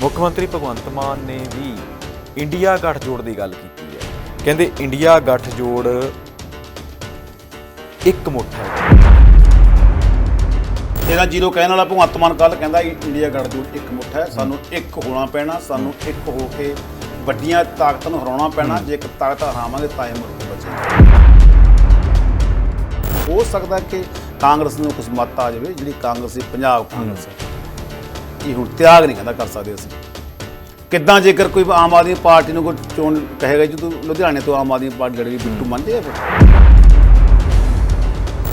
ਮੁੱਖ ਮੰਤਰੀ ਭਗਵੰਤ ਮਾਨ ਨੇ ਵੀ ਇੰਡੀਆ ਗੱਠਜੋੜ ਦੀ ਗੱਲ ਕੀਤੀ ਹੈ। ਕਹਿੰਦੇ ਇੰਡੀਆ ਗੱਠਜੋੜ ਇੱਕ ਮੁੱਠ ਹੈ। ਤੇਰਾ ਜ਼ੀਰੋ ਕਹਿਣ ਵਾਲਾ ਭਗਵੰਤ ਮਾਨ ਕੱਲ ਕਹਿੰਦਾ ਇੰਡੀਆ ਗੱਠਜੋੜ ਇੱਕ ਮੁੱਠ ਹੈ। ਸਾਨੂੰ ਇੱਕ ਹੋਣਾ ਪੈਣਾ ਸਾਨੂੰ ਇੱਕ ਹੋ ਕੇ ਵੱਡੀਆਂ ਤਾਕਤਾਂ ਨੂੰ ਹਰਾਉਣਾ ਪੈਣਾ ਜੇ ਇੱਕ ਤਾਕਤ ਹਰਾਵਾਂਗੇ ਤਾਂ ਇਹ ਮੁਲਕ ਬਚੇਗਾ। ਹੋ ਸਕਦਾ ਕਿ ਕਾਂਗਰਸ ਨੂੰ ਕੁਝ ਮੱਤ ਆ ਜਾਵੇ ਜਿਹੜੀ ਕਾਂਗਰਸ ਦੀ ਪੰਜਾਬ ਕਾਂਗਰਸ ਹੈ। ਇਹ ਹੁਣ ਤਿਆਗ ਨਹੀਂ ਕਹਿੰਦਾ ਕਰ ਸਕਦੇ ਅਸੀਂ। ਕਿੱਦਾਂ ਜੇਕਰ ਕੋਈ ਆਮ ਆਦਮੀ ਪਾਰਟੀ ਨੂੰ ਕੋਈ ਚੋਣ ਕਹੇਗਾ ਜੀ, ਤੂੰ ਲੁਧਿਆਣੇ ਤੋਂ ਆਮ ਆਦਮੀ ਪਾਰਟੀ ਲੜੇਗੀ ਬਿੱਟੂ ਮੰਨਦੇ ਆ ਫਿਰ।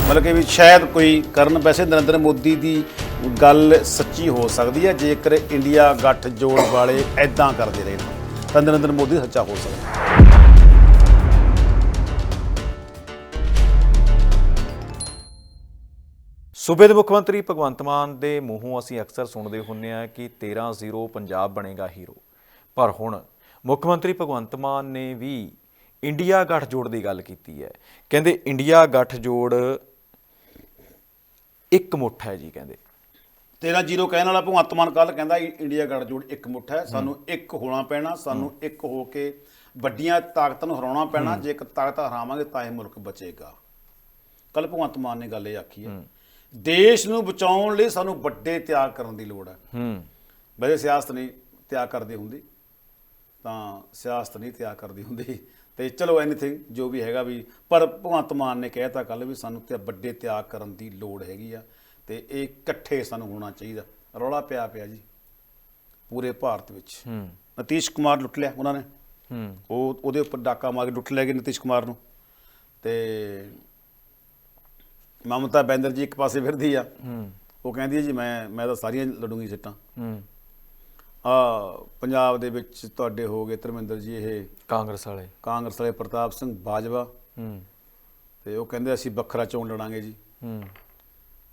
ਮਤਲਬ ਕਿ ਵੀ ਸ਼ਾਇਦ ਕੋਈ ਕਰਨ, ਵੈਸੇ ਨਰਿੰਦਰ ਮੋਦੀ ਦੀ ਗੱਲ ਸੱਚੀ ਹੋ ਸਕਦੀ ਹੈ ਜੇਕਰ ਇੰਡੀਆ ਗੱਠ ਜੋੜ ਵਾਲੇ ਐਦਾਂ ਕਰਦੇ ਰਹੇ ਤਾਂ ਨਰਿੰਦਰ ਮੋਦੀ ਸੱਚਾ ਹੋ ਸਕਦਾ। ਸੂਬੇ ਦੇ ਮੁੱਖ ਮੰਤਰੀ ਭਗਵੰਤ ਮਾਨ ਦੇ ਮੂੰਹੋਂ ਅਸੀਂ ਅਕਸਰ ਸੁਣਦੇ ਹੁੰਨੇ ਆ ਕਿ 13-0 ਪੰਜਾਬ ਬਣੇਗਾ ਹੀਰੋ। ਪਰ ਹੁਣ ਮੁੱਖ ਮੰਤਰੀ ਭਗਵੰਤ ਮਾਨ ਨੇ ਵੀ ਇੰਡੀਆ ਗੱਠਜੋੜ ਦੀ ਗੱਲ ਕੀਤੀ ਹੈ। ਕਹਿੰਦੇ ਇੰਡੀਆ ਗੱਠਜੋੜ ਇੱਕ ਮੁੱਠ ਹੈ ਜੀ ਕਹਿੰਦੇ। ਤੇਰਾ ਜ਼ੀਰੋ ਕਹਿਣ ਵਾਲਾ ਭਗਵੰਤ ਮਾਨ ਕੱਲ ਕਹਿੰਦਾ ਇੰਡੀਆ ਗੱਠਜੋੜ ਇੱਕ ਮੁੱਠ ਹੈ। ਸਾਨੂੰ ਇੱਕ ਹੋਣਾ ਪੈਣਾ ਸਾਨੂੰ ਇੱਕ ਹੋ ਕੇ ਵੱਡੀਆਂ ਤਾਕਤਾਂ ਨੂੰ ਹਰਾਉਣਾ ਪੈਣਾ। ਜੇ ਇੱਕ ਤਾਕਤ ਹਰਾਵਾਂਗੇ ਤਾਂ ਇਹ ਮੁਲਕ ਬਚੇਗਾ। ਕੱਲ ਭਗਵੰਤ ਮਾਨ ਨੇ ਗੱਲ ਇਹ ਆਖੀ ਹੈ। ਦੇਸ਼ ਨੂੰ ਬਚਾਉਣ ਲਈ ਸਾਨੂੰ ਵੱਡੇ ਤਿਆਗ ਕਰਨ ਦੀ ਲੋੜ ਹੈ। ਹੂੰ। ਵੈਸੇ ਸਿਆਸਤ ਨਹੀਂ ਤਿਆਗ ਕਰਦੀ ਹੁੰਦੀ ਤਾਂ ਸਿਆਸਤ ਨਹੀਂ ਤਿਆਗ ਕਰਦੀ ਹੁੰਦੀ। ਤੇ ਚਲੋ ਐਨੀਥਿੰਗ ਜੋ ਵੀ ਹੈਗਾ ਵੀ ਪਰ ਭਗਵੰਤ ਮਾਨ ਨੇ ਕਹਿਤਾ ਕੱਲ ਵੀ ਸਾਨੂੰ ਤੇ ਵੱਡੇ ਤਿਆਗ ਕਰਨ ਦੀ ਲੋੜ ਹੈਗੀ ਆ ਤੇ ਇਹ ਇਕੱਠੇ ਸਾਨੂੰ ਹੋਣਾ ਚਾਹੀਦਾ। ਰੌਲਾ ਪਿਆ ਪਿਆ ਜੀ ਪੂਰੇ ਭਾਰਤ ਵਿੱਚ। ਹੂੰ। ਨਤੀਸ਼ ਕੁਮਾਰ ਲੁੱਟ ਲਿਆ ਉਹਨਾਂ ਨੇ। ਹੂੰ। ਉਹ ਉਹਦੇ ਉੱਪਰ ਡਾਕਾ ਮਾਰ ਕੇ ਲੁੱਟ ਲੈ ਗਏ ਨਤੀਸ਼ ਕੁਮਾਰ ਨੂੰ। ਤੇ ਮਮਤਾ ਬੈਨਰਜੀ ਇੱਕ ਪਾਸੇ ਫਿਰਦੀ ਆ। ਹੂੰ ਉਹ ਕਹਿੰਦੀ ਹੈ ਜੀ ਮੈਂ ਮੈਂ ਤਾਂ ਸਾਰੀਆਂ ਲੜੂੰਗੀ ਸਿੱਟਾਂ। ਹੂੰ ਆ ਪੰਜਾਬ ਦੇ ਵਿੱਚ ਤੁਹਾਡੇ ਹੋ ਗਏ ਧਰਮਿੰਦਰ ਜੀ ਇਹ ਕਾਂਗਰਸ ਵਾਲੇ। ਕਾਂਗਰਸ ਵਾਲੇ ਪ੍ਰਤਾਪ ਸਿੰਘ ਬਾਜਵਾ। ਹੂੰ। ਤੇ ਉਹ ਕਹਿੰਦੇ ਅਸੀਂ ਵੱਖਰਾ ਚੋਣ ਲੜਾਂਗੇ ਜੀ। ਹੂੰ।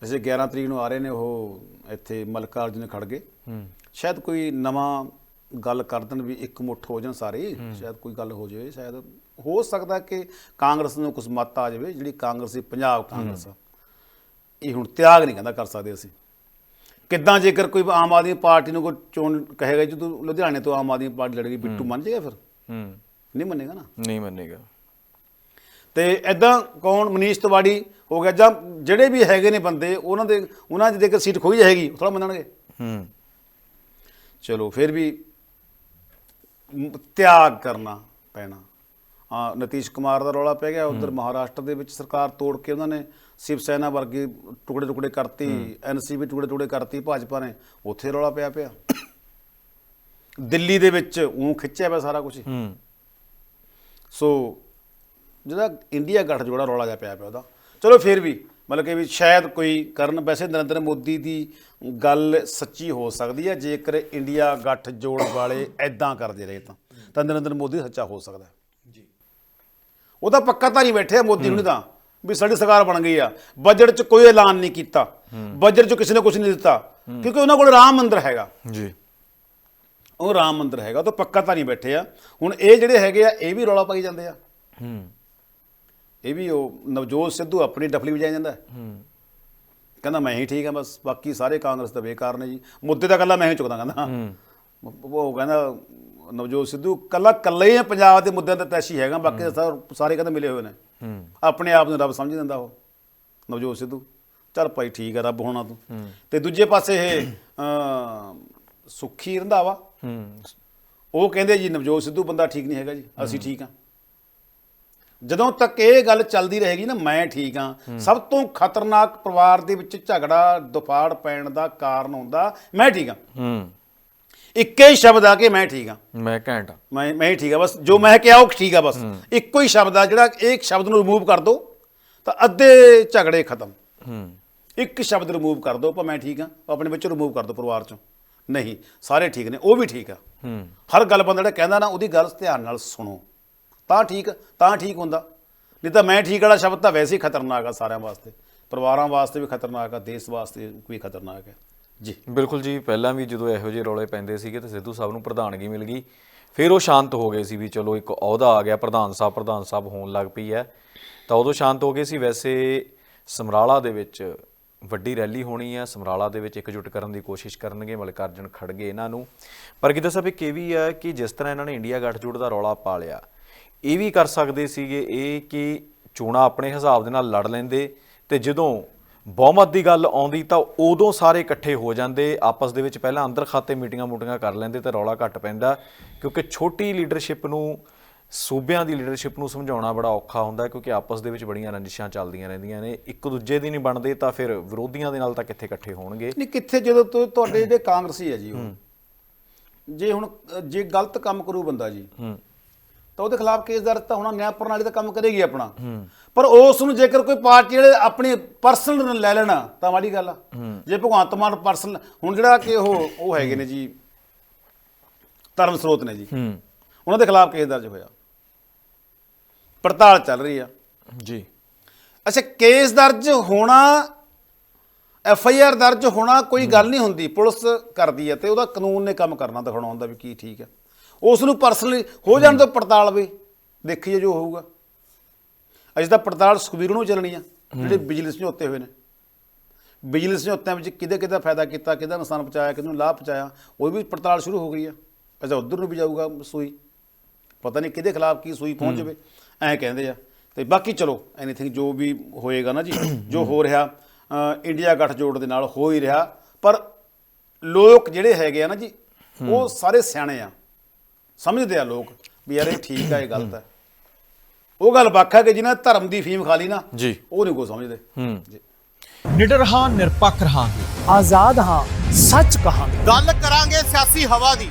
ਵੈਸੇ 11 ਤਰੀਕ ਨੂੰ ਆ ਰਹੇ ਨੇ ਉਹ ਇੱਥੇ ਮਲਕਾਰਜੁਨ ਖੜਗੇ ਹੂੰ। ਸ਼ਾਇਦ ਕੋਈ ਨਵਾਂ ਗੱਲ ਕਰ ਦੇਣ ਵੀ ਇੱਕ ਮੁੱਠ ਹੋ ਜਾਣ ਸਾਰੇ। ਸ਼ਾਇਦ ਕੋਈ ਗੱਲ ਹੋ ਜਾਵੇ ਸ਼ਾਇਦ ਹੋ ਸਕਦਾ ਕਿ ਕਾਂਗਰਸ ਨੂੰ ਕੁਝ ਮੱਤ ਆ ਜਾਵੇ ਜਿਹੜੀ ਕਾਂਗਰਸ ਦੀ ਪੰਜਾਬ ਕਾਂਗਰਸ ਆ। ਇਹ ਹੁਣ ਤਿਆਗ ਨਹੀਂ ਕਹਿੰਦਾ ਕਰ ਸਕਦੇ ਅਸੀਂ। ਕਿੱਦਾਂ ਜੇਕਰ ਕੋਈ ਆਮ ਆਦਮੀ ਪਾਰਟੀ ਨੂੰ ਕੋਈ ਚੋਣ ਕਹੇਗਾ ਜੀ ਤੂੰ ਲੁਧਿਆਣੇ ਤੋਂ ਆਮ ਆਦਮੀ ਪਾਰਟੀ ਲੜੇਗੀ ਬਿੱਟੂ ਮੰਨ ਜਾਏਗਾ ਫਿਰ? ਹੂੰ। ਨਹੀਂ ਮੰਨੇਗਾ ਨਾ? ਨਹੀਂ ਮੰਨੇਗਾ। ਤੇ ਐਦਾਂ ਕੌਣ? ਮਨੀਸ਼ ਤਿਵਾੜੀ ਹੋ ਗਿਆ ਜਾਂ ਜਿਹੜੇ ਵੀ ਹੈਗੇ ਨੇ ਬੰਦੇ ਉਹਨਾਂ ਦੇ ਉਹਨਾਂ ਦੀ ਜੇਕਰ ਸੀਟ ਖੋਈ ਜਾਏਗੀ ਥੋੜਾ ਮੰਨਣਗੇ। ਹੂੰ। ਚਲੋ ਫਿਰ ਵੀ ਤਿਆਗ ਕਰਨਾ ਪੈਣਾ। ਨਤੀਸ਼ ਕੁਮਾਰ ਦਾ ਰੌਲਾ ਪੈ ਗਿਆ ਉਧਰ ਮਹਾਰਾਸ਼ਟਰ ਦੇ ਵਿੱਚ ਸਰਕਾਰ ਤੋੜ ਕੇ ਉਹਨਾਂ ਨੇ ਸ਼ਿਵ ਸੈਨਾ ਵਰਗੀ ਟੁਕੜੇ ਟੁਕੜੇ ਕਰਤੀ ਐਨਸੀਬੀ ਟੁਕੜੇ ਟੁਕੜੇ ਕਰਤੀ ਭਾਜਪਾ ਨੇ ਉੱਥੇ ਰੌਲਾ ਪਿਆ ਪਿਆ। ਦਿੱਲੀ ਦੇ ਵਿੱਚ ਉਹ ਖਿੱਚਿਆ ਪਿਆ ਸਾਰਾ ਕੁਝ ਹੂੰ। ਸੋ ਜਿਹੜਾ ਇੰਡੀਆ ਗੱਠਜੋੜਾ ਰੌਲਾ ਜਿਹਾ ਪਿਆ ਪਿਆ ਉਹਦਾ। ਚਲੋ ਫਿਰ ਵੀ ਮਤਲਬ ਕਿ ਵੀ ਸ਼ਾਇਦ ਕੋਈ ਕਰਨ ਵੈਸੇ ਨਰਿੰਦਰ ਮੋਦੀ ਦੀ ਗੱਲ ਸੱਚੀ ਹੋ ਸਕਦੀ ਹੈ ਜੇਕਰ ਇੰਡੀਆ ਗੱਠਜੋੜ ਵਾਲੇ ਐਦਾਂ ਕਰਦੇ ਰਹੇ ਤਾਂ। ਤਾਂ ਨਰਿੰਦਰ ਮੋਦੀ ਸੱਚਾ ਹੋ ਸਕਦਾ ਜੀ ਉਹਦਾ ਪੱਕਾ ਤਾਂ ਨਹੀਂ ਬੈਠੇ ਆ ਮੋਦੀ ਹੁਣੀ ਤਾਂ ਵੀ ਸਾਡੀ ਸਰਕਾਰ ਬਣ ਗਈ ਆ। ਬਜਟ 'ਚ ਕੋਈ ਐਲਾਨ ਨਹੀਂ ਕੀਤਾ। ਬਜਟ 'ਚ ਕਿਸੇ ਨੇ ਕੁਝ ਨਹੀਂ ਦਿੱਤਾ। ਕਿਉਂਕਿ ਉਹਨਾਂ ਕੋਲ ਰਾਮ ਮੰਦਿਰ ਹੈਗਾ। ਜੀ। ਉਹ ਰਾਮ ਮੰਦਿਰ ਹੈਗਾ ਉਹ ਤਾਂ ਪੱਕਾ ਤਾਂ ਨਹੀਂ ਬੈਠੇ ਆ। ਹੁਣ ਇਹ ਜਿਹੜੇ ਹੈਗੇ ਆ ਇਹ ਵੀ ਰੌਲਾ ਪਾਈ ਜਾਂਦੇ ਆ। ਹੂੰ। ਇਹ ਵੀ ਉਹ ਨਵਜੋਤ ਸਿੱਧੂ ਆਪਣੀ ਡਫਲੀ ਵਜਾਈ ਜਾਂਦਾ ਹੈ। ਕਹਿੰਦਾ ਮੈਂ ਹੀ ਠੀਕ ਹਾਂ ਬਸ ਬਾਕੀ ਸਾਰੇ ਕਾਂਗਰਸ ਦਾ ਬੇਕਾਰ ਨੇ ਜੀ। ਮੁੱਦੇ ਤਾਂ ਕੱਲਾ ਮੈਂ ਹੀ ਚੁੱਕਦਾ ਕਹਿੰਦਾ। ਉਹ ਕਹਿੰਦਾ ਨਵਜੋਤ ਸਿੱਧੂ ਕੱਲਾ ਕੱਲਾ ਹੀ ਹੈ ਪੰਜਾਬ ਦੇ ਮੁੱਦਿਆਂ ਤੇ ਤੈਸ਼ੀ ਹੈਗਾ ਬਾਕੀ ਸਾਰੇ ਕਹਿੰਦੇ ਮਿਲੇ ਹੋਏ ਨੇ। ਆਪਣੇ ਆਪ ਨੂੰ ਰੱਬ ਸਮਝ ਦਿੰਦਾ ਉਹ ਨਵਜੋਤ ਸਿੱਧੂ। ਚੱਲ ਭਾਈ ਠੀਕ ਹੈ ਰੱਬ ਹੋਣਾ ਤੂੰ। ਤੇ ਦੂਜੇ ਪਾਸੇ ਇਹ ਸੁੱਖੀ ਰੰਧਾਵਾ। ਉਹ ਕਹਿੰਦੇ ਜੀ ਨਵਜੋਤ ਸਿੱਧੂ ਬੰਦਾ ਠੀਕ ਨਹੀਂ ਹੈਗਾ ਜੀ ਅਸੀਂ ਠੀਕ ਹਾਂ ਜਦੋਂ ਤੱਕ ਇਹ ਗੱਲ ਚੱਲਦੀ ਰਹੇਗੀ ਨਾ ਮੈਂ ਠੀਕ ਹਾਂ। ਸਭ ਤੋਂ ਖਤਰਨਾਕ ਪਰਿਵਾਰ ਦੇ ਵਿੱਚ ਝਗੜਾ ਦੁਫਾੜ ਪੈਣ ਦਾ ਕਾਰਨ ਹੁੰਦਾ ਮੈਂ ਠੀਕ ਹੂੰ। ਇੱਕੇ ਹੀ ਸ਼ਬਦ ਆ ਕਿ ਮੈਂ ਠੀਕ ਹਾਂ ਮੈਂ ਘੈਂਟ ਆ। ਮੈਂ ਮੈਂ ਹੀ ਠੀਕ ਹਾਂ ਬਸ ਜੋ ਮੈਂ ਕਿਹਾ ਉਹ ਠੀਕ ਆ ਬਸ। ਇੱਕੋ ਹੀ ਸ਼ਬਦ ਆ ਜਿਹੜਾ ਇੱਕ ਸ਼ਬਦ ਨੂੰ ਰਿਮੂਵ ਕਰ ਦੋ ਤਾਂ ਅੱਧੇ ਝਗੜੇ ਖਤਮ। ਹੂੰ। ਇੱਕ ਸ਼ਬਦ ਰਿਮੂਵ ਕਰ ਦੋ ਪਰ ਮੈਂ ਠੀਕ ਹਾਂ ਆਪਣੇ ਵਿੱਚੋਂ ਰਿਮੂਵ ਕਰ ਦੋ ਪਰਿਵਾਰ ਚੋਂ। ਨਹੀਂ ਸਾਰੇ ਠੀਕ ਨੇ ਉਹ ਵੀ ਠੀਕ ਆ। ਹੂੰ। ਹਰ ਗੱਲ ਬੰਦਾ ਜਿਹੜਾ ਕਹਿੰਦਾ ਨਾ ਉਹਦੀ ਗੱਲ ਧਿਆਨ ਨਾਲ ਸੁਣੋ। ਤਾਂ ਠੀਕ ਤਾਂ ਠੀਕ ਹੁੰਦਾ। ਨਹੀਂ ਤਾਂ ਮੈਂ ਠੀਕ ਵਾਲਾ ਸ਼ਬਦ ਤਾਂ ਵੈਸੇ ਹੀ ਖਤਰਨਾਕ ਆ ਸਾਰਿਆਂ ਵਾਸਤੇ। ਪਰਿਵਾਰਾਂ ਵਾਸਤੇ ਵੀ ਖਤਰਨਾਕ ਆ ਦੇਸ਼ ਵਾਸਤੇ ਵੀ ਖਤਰਨਾਕ ਹੈ ਜੀ। ਬਿਲਕੁਲ ਜੀ, ਪਹਿਲਾਂ ਵੀ ਜਦੋਂ ਇਹੋ ਜਿਹੇ ਰੌਲੇ ਪੈਂਦੇ ਸੀਗੇ ਤਾਂ ਸਿੱਧੂ ਸਾਹਿਬ ਨੂੰ ਪ੍ਰਧਾਨਗੀ ਮਿਲ ਗਈ, ਫਿਰ ਉਹ ਸ਼ਾਂਤ ਹੋ ਗਏ ਸੀ ਵੀ ਚਲੋ ਇੱਕ ਅਹੁਦਾ ਆ ਗਿਆ, ਪ੍ਰਧਾਨ ਸਾਹਿਬ ਪ੍ਰਧਾਨ ਸਾਹਿਬ ਹੋਣ ਲੱਗ ਪਈ ਹੈ। ਤਾਂ ਉਦੋਂ ਸ਼ਾਂਤ ਹੋ ਗਏ ਸੀ। ਵੈਸੇ ਸਮਰਾਲਾ ਦੇ ਵਿੱਚ ਵੱਡੀ ਰੈਲੀ ਹੋਣੀ ਹੈ ਸਮਰਾਲਾ ਦੇ ਵਿੱਚ ਇਕਜੁੱਟ ਕਰਨ ਦੀ ਕੋਸ਼ਿਸ਼ ਕਰਨਗੇ, ਮਲਕਾਰਜਨ ਖੜਗੇ ਇਹਨਾਂ ਨੂੰ। ਪਰ ਕਿਤੇ ਸਾਹਿਬ, ਇੱਕ ਇਹ ਵੀ ਹੈ ਕਿ ਜਿਸ ਤਰ੍ਹਾਂ ਇਹਨਾਂ ਨੇ ਇੰਡੀਆ ਗੱਠਜੋੜ ਦਾ ਰੌਲਾ ਪਾ ਲਿਆ ਇਹ ਵੀ ਕਰ ਸਕਦੇ ਸੀਗੇ, ਇਹ ਕਿ ਚੋਣਾਂ ਆਪਣੇ ਹਿਸਾਬ ਦੇ ਨਾਲ ਲੜ ਲੈਂਦੇ ਤੇ ਜਦੋਂ ਬਹੁਮਤ ਦੀ ਗੱਲ ਆਉਂਦੀ ਤਾਂ ਉਦੋਂ ਸਾਰੇ ਇਕੱਠੇ ਹੋ ਜਾਂਦੇ ਆਪਸ ਦੇ ਵਿੱਚ ਪਹਿਲਾਂ ਅੰਦਰ ਖਾਤੇ ਮੀਟਿੰਗਾਂ ਮੂਟਿੰਗਾਂ ਕਰ ਲੈਂਦੇ ਤੇ ਰੌਲਾ ਘੱਟ ਪੈਂਦਾ ਕਿਉਂਕਿ ਛੋਟੀ ਲੀਡਰਸ਼ਿਪ ਨੂੰ ਸੂਬਿਆਂ ਦੀ ਲੀਡਰਸ਼ਿਪ ਨੂੰ ਸਮਝਾਉਣਾ ਬੜਾ ਔਖਾ ਹੁੰਦਾ ਕਿਉਂਕਿ ਆਪਸ ਦੇ ਵਿੱਚ ਬੜੀਆਂ ਰੰਜਿਸ਼ਾਂ ਚੱਲਦੀਆਂ ਰਹਿੰਦੀਆਂ ਨੇ ਇੱਕ ਦੂਜੇ ਦੀ ਨਹੀਂ ਬਣਦੇ ਤਾਂ ਫਿਰ ਵਿਰੋਧੀਆਂ ਦੇ ਨਾਲ ਤਾਂ ਕਿੱਥੇ ਇਕੱਠੇ ਹੋਣਗੇ? ਨਹੀਂ ਕਿੱਥੇ ਜਦੋਂ ਤੁਹਾਡੇ ਜਿਹੜੇ ਕਾਂਗਰਸੀ ਹੈ ਜੀ ਉਹ ਜੇ ਹੁਣ ਜੇ ਗਲਤ ਕੰਮ ਕਰੂ ਬੰਦਾ ਜੀ ਹੂੰ। ਤਾਂ ਉਹਦੇ ਖਿਲਾਫ ਕੇਸ ਦਰਜ ਤਾਂ ਹੋਣਾ ਨਿਆਂ ਪ੍ਰਣਾਲੀ ਦਾ ਕੰਮ ਕਰੇਗੀ ਆਪਣਾ। ਪਰ ਉਸ ਨੂੰ ਜੇਕਰ ਕੋਈ ਪਾਰਟੀ ਜਿਹੜੇ ਆਪਣੀ ਪਰਸਨਲ ਲੈ ਲੈਣਾ ਤਾਂ ਮਾੜੀ ਗੱਲ ਆ। ਜੇ ਭਗਵੰਤ ਮਾਨ ਪਰਸਨਲ ਹੁਣ ਜਿਹੜਾ ਕਿ ਉਹ ਉਹ ਹੈਗੇ ਨੇ ਜੀ ਧਰਮ ਸਰੋਤ ਨੇ ਜੀ। ਉਹਨਾਂ ਦੇ ਖਿਲਾਫ ਕੇਸ ਦਰਜ ਹੋਇਆ। ਪੜਤਾਲ ਚੱਲ ਰਹੀ ਆ। ਜੀ। ਅੱਛਾ ਕੇਸ ਦਰਜ ਹੋਣਾ ਐਫ ਆਈ ਆਰ ਦਰਜ ਹੋਣਾ ਕੋਈ ਗੱਲ ਨਹੀਂ ਹੁੰਦੀ। ਪੁਲਿਸ ਕਰਦੀ ਹੈ ਤੇ ਉਹਦਾ ਕਾਨੂੰਨ ਨੇ ਕੰਮ ਕਰਨਾ ਦਿਖਾਉਣਾ ਹੁੰਦਾ ਵੀ ਕੀ ਠੀਕ ਹੈ ਉਸ ਨੂੰ ਪਰਸਨਲੀ ਹੋ ਜਾਣ ਤੋਂ ਪੜਤਾਲ ਵੇ। ਦੇਖੀਏ ਜੋ ਹੋਊਗਾ। ਅਜੇ ਤਾਂ ਪੜਤਾਲ ਸੁਖਬੀਰ ਨੂੰ ਚੱਲਣੀ ਆ ਜਿਹੜੇ ਬਿਜਲੀ ਸਮਝੌਤੇ ਹੋਏ ਨੇ। ਬਿਜਲੀ ਸਮਝੌਤਿਆਂ ਵਿੱਚ ਕਿਹਦੇ ਕਿਹਦਾ ਫਾਇਦਾ ਕੀਤਾ ਕਿਹਦਾ ਨੁਕਸਾਨ ਪਹੁੰਚਾਇਆ ਕਿਹਨੂੰ ਲਾਭ ਪਹੁੰਚਾਇਆ ਉਹ ਵੀ ਪੜਤਾਲ ਸ਼ੁਰੂ ਹੋ ਗਈ ਆ। ਅੱਛਾ ਉਧਰ ਨੂੰ ਵੀ ਜਾਊਗਾ ਸੂਈ। ਪਤਾ ਨਹੀਂ ਕਿਹਦੇ ਖਿਲਾਫ ਕੀ ਸੂਈ ਪਹੁੰਚ ਜਾਵੇ ਐਂ ਕਹਿੰਦੇ ਆ। ਤੇ ਬਾਕੀ ਚਲੋ ਐਨੀਥਿੰਗ ਜੋ ਵੀ ਹੋਏਗਾ ਨਾ ਜੀ ਜੋ ਹੋ ਰਿਹਾ ਇੰਡੀਆ ਗੱਠਜੋੜ ਦੇ ਨਾਲ ਹੋ ਹੀ ਰਿਹਾ। ਪਰ ਲੋਕ ਜਿਹੜੇ ਹੈਗੇ ਆ ਨਾ ਜੀ ਉਹ ਸਾਰੇ ਸਿਆਣੇ ਆ। ਸਮਝਦੇ ਆ ਲੋਕ ਵੀ ਯਾਰ ਇਹ ਠੀਕ ਆ ਇਹ ਗਲਤ ਹੈ ਉਹ ਗੱਲ ਵੱਖ ਹੈ ਕਿ ਜਿਨ੍ਹਾਂ ਧਰਮ ਦੀ ਫੀਮ ਖਾ ਲਈ ਨਾ ਜੀ। ਉਹ ਨਹੀਂ ਕੋ ਸਮਝਦੇ। ਹੂੰ। ਜੀ। ਨਿਡਰ ਹਾਂ ਨਿਰਪੱਖ ਰਹਾਂਗੇ। ਆਜ਼ਾਦ ਹਾਂ ਸੱਚ ਕਹਾਂਗੇ। ਗੱਲ ਕਰਾਂਗੇ ਸਿਆਸੀ ਹਵਾ ਦੀ।